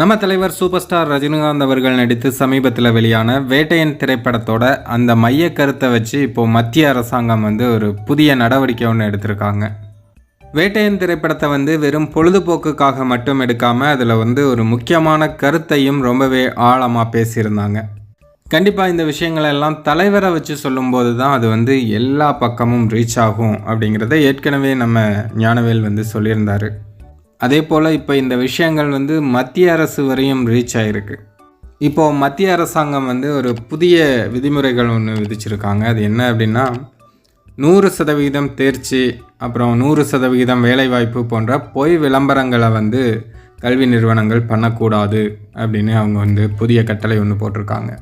நம்ம தலைவர் super star Rajinikanth அவர்கள் நடித்து சமீபத்தில் வெளியான வேட்டையன் திரைப்படத்தோட அந்த மைய கருத்தை வச்சு இப்போது மத்திய அரசாங்கம் வந்து ஒரு புதிய நடவடிக்கை ஒன்று எடுத்திருக்காங்க. வேட்டையன் திரைப்படத்தை வந்து வெறும் பொழுதுபோக்குக்காக மட்டும் எடுக்காமல் அதில் வந்து ஒரு முக்கியமான கருத்தையும் ரொம்பவே ஆழமாக பேசியிருந்தாங்க. கண்டிப்பாக இந்த விஷயங்களெல்லாம் தலைவரை வச்சு சொல்லும்போது தான் அது வந்து எல்லா பக்கமும் ரீச் ஆகும் அப்படிங்கிறத ஏற்கனவே நம்ம ஞானவேல் வந்து சொல்லியிருந்தார். அதே போல் இப்போ இந்த விஷயங்கள் வந்து மத்திய அரசு வரையும் ரீச் ஆகிருக்கு இப்போது மத்திய அரசாங்கம் வந்து ஒரு புதிய விதிமுறைகள் ஒன்று விதிச்சிருக்காங்க. அது என்ன அப்படின்னா நூறு சதவிகிதம் தேர்ச்சி அப்புறம் நூறு சதவிகிதம் வேலைவாய்ப்பு போன்ற பொய் விளம்பரங்களை வந்து கல்வி நிறுவனங்கள் பண்ணக்கூடாது அப்படின்னு அவங்க வந்து புதிய கட்டளை ஒன்று போட்டிருக்காங்க.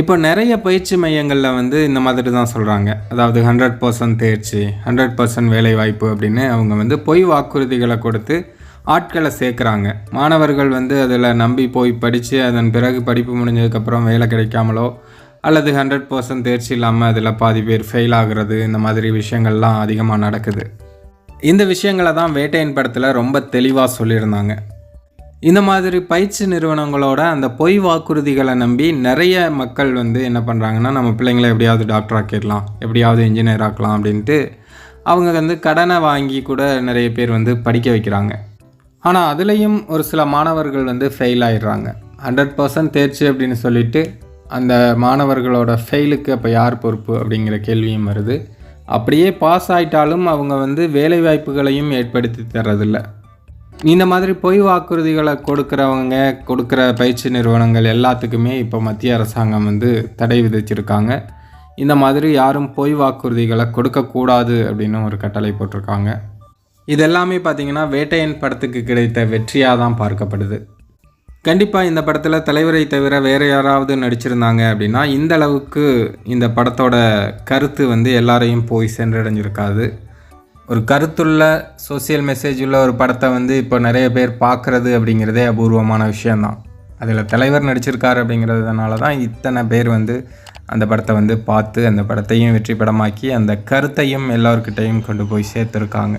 இப்போ நிறைய பயிற்சி மையங்களில் வந்து இந்த மாதிரி தான் சொல்கிறாங்க அதாவது ஹண்ட்ரட் பர்சன்ட் தேர்ச்சி ஹண்ட்ரட் பர்சன்ட் வேலைவாய்ப்பு அப்படின்னு அவங்க வந்து பொய் வாக்குறுதிகளை கொடுத்து ஆட்களை சேர்க்குறாங்க. மாணவர்கள் வந்து அதில் நம்பி போய் படித்து அதன் பிறகு படிப்பு முடிஞ்சதுக்கப்புறம் வேலை கிடைக்காமலோ அல்லது ஹண்ட்ரட் பர்சன்ட் தேர்ச்சி இல்லாமல் அதில் பாதி பேர் ஃபெயில் ஆகுறது இந்த மாதிரி விஷயங்கள்லாம் அதிகமாக நடக்குது. இந்த விஷயங்களை தான் வேட்டையின் படத்தில் ரொம்ப தெளிவாக சொல்லியிருந்தாங்க. இந்த மாதிரி பயிற்சி நிறுவனங்களோட அந்த பொய் வாக்குறுதிகளை நம்பி நிறைய மக்கள் வந்து என்ன பண்ணுறாங்கன்னா நம்ம பிள்ளைங்களை எப்படியாவது டாக்டர் ஆக்கிடலாம் எப்படியாவது இன்ஜினியர் ஆக்கலாம் அப்படின்ட்டு அவங்க வந்து கடனை வாங்கி கூட நிறைய பேர் வந்து படிக்க வைக்கிறாங்க. ஆனால் அதுலேயும் ஒரு சில மாணவர்கள் வந்து ஃபெயில் ஆயிடுறாங்க. ஹண்ட்ரட் பர்சன்ட் தேர்ச்சி அப்படின்னு சொல்லிட்டு அந்த மாணவர்களோட ஃபெயிலுக்கு அப்போ யார் பொறுப்பு அப்படிங்கிற கேள்வியும் வருது. அப்படியே பாஸ் ஆயிட்டாலும் அவங்க வந்து வேலை வாய்ப்புகளையும் ஏற்படுத்தி தர்றதில்ல. இந்த மாதிரி பொய் வாக்குறுதிகளை கொடுக்குறவங்க கொடுக்குற பயிற்சி நிறுவனங்கள் எல்லாத்துக்குமே இப்போ மத்திய அரசாங்கம் வந்து தடை விதிச்சிருக்காங்க. இந்த மாதிரி யாரும் பொய் வாக்குறுதிகளை கொடுக்கக்கூடாது அப்படின்னு ஒரு கட்டளை போட்டிருக்காங்க. இதெல்லாமே பார்த்தீங்கன்னா வேட்டையன் படத்துக்கு கிடைத்த வெற்றியாக தான் பார்க்கப்படுது. கண்டிப்பாக இந்த படத்தில் தலைவரை தவிர வேறு யாராவது நடிச்சிருந்தாங்க அப்படின்னா இந்த அளவுக்கு இந்த படத்தோட கருத்து வந்து எல்லாரையும் போய் சென்றடைஞ்சிருக்காது. ஒரு கருத்துள்ள சோசியல் மெசேஜ் உள்ள ஒரு படத்தை வந்து இப்போ நிறைய பேர் பார்க்குறது அப்படிங்கிறதே அபூர்வமான விஷயந்தான் அதில் தலைவர் நடிச்சிருக்காரு அப்படிங்கிறதுனால தான் இத்தனை பேர் வந்து அந்த படத்தை வந்து பார்த்து அந்த படத்தையும் வெற்றி படமாக்கி அந்த கருத்தையும் எல்லோருக்கிட்டையும் கொண்டு போய் சேர்த்துருக்காங்க.